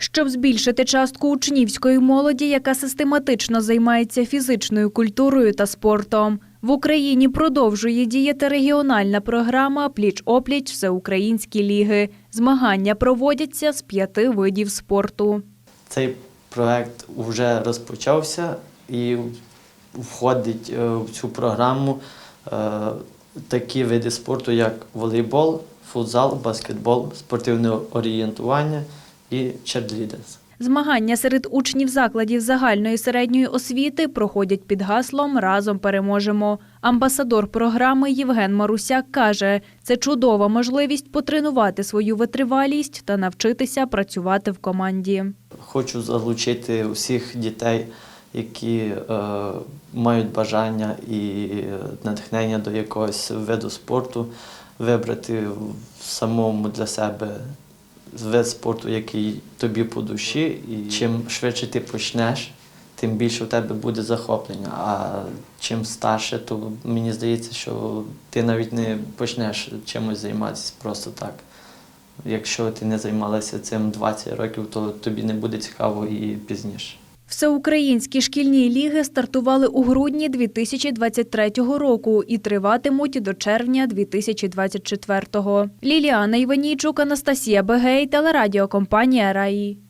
Щоб збільшити частку учнівської молоді, яка систематично займається фізичною культурою та спортом, в Україні продовжує діяти регіональна програма Пліч-опліч Всеукраїнські ліги. Змагання проводяться з п'яти видів спорту. Цей проект вже розпочався і входить е, в цю програму е, такі види спорту, як волейбол, футзал, баскетбол, спортивне орієнтування і чердлідерс. Змагання серед учнів закладів загальної середньої освіти проходять під гаслом Разом переможемо. Амбасадор програми Євген Марусяк каже, це чудова можливість потренувати свою витривалість та навчитися працювати в команді. Хочу залучити всіх дітей, які е, мають бажання і натхнення до якогось виду спорту, вибрати самому для себе вид спорту, який тобі по душі. І чим швидше ти почнеш, тим більше в тебе буде захоплення. А чим старше, то мені здається, що ти навіть не почнеш чимось займатися просто так. Якщо ти не займалася цим 20 років, то тобі не буде цікаво і пізніше. Всеукраїнські шкільні ліги стартували у грудні 2023 року і триватимуть до червня 2024. Ліліана Іванійчук, Анастасія Бегей, телерадіокомпанія Раї.